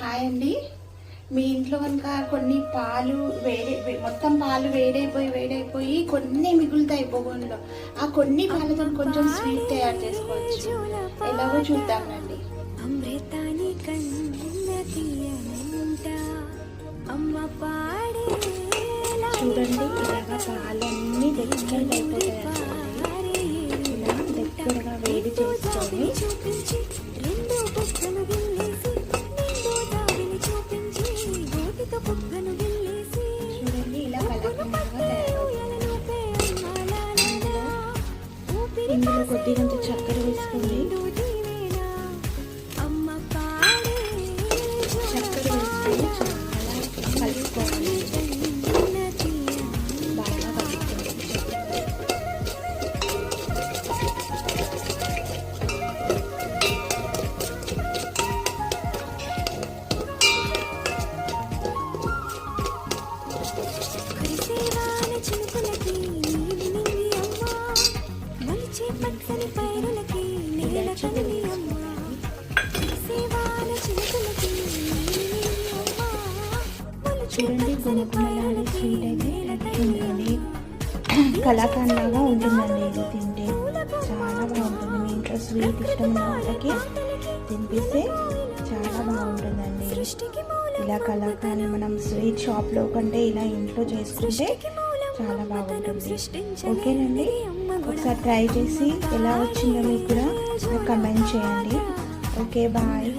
Hi అండి. మీ ఇంట్లో కనుక కొన్ని పాలు వేడి మొత్తం పాలు వేడైపోయి వేడైపోయి కొన్ని మిగులుతాయి పొగంలో ఆ కొన్ని పాలతో కొంచెం స్వీట్ తయారు చేసుకోవచ్చు. ఎలాగో చూద్దామండి చూడండి ఇలాగ పాలన్నీ దగ్గరగా అయిపోతాయి ఊపిరి ఇందులో కొద్దిగంత చక్కెర వేసుకోండి పచ్చని పైరులకి నేల కదిలి అమ్మా చూడండి ఉంటుందండి ఇది తింటే. చాలా బాగుంటుంది. మీ ఇంట్లో స్వీట్ ఇష్టం ఉన్న వాళ్ళకి తినిపిస్తే చాలా బాగుంటుందండి. ఇలా కలాకాండ్ మనం స్వీట్ షాప్లో కంటే ఇలా ఇంట్లో చేసుకుంటే చాలా బాగుంటుంది. ఓకేనండి? ఒకసారి ట్రై చేసి ఎలా వచ్చిందో మీకు కూడా కమెంట్ చేయండి. Okay bye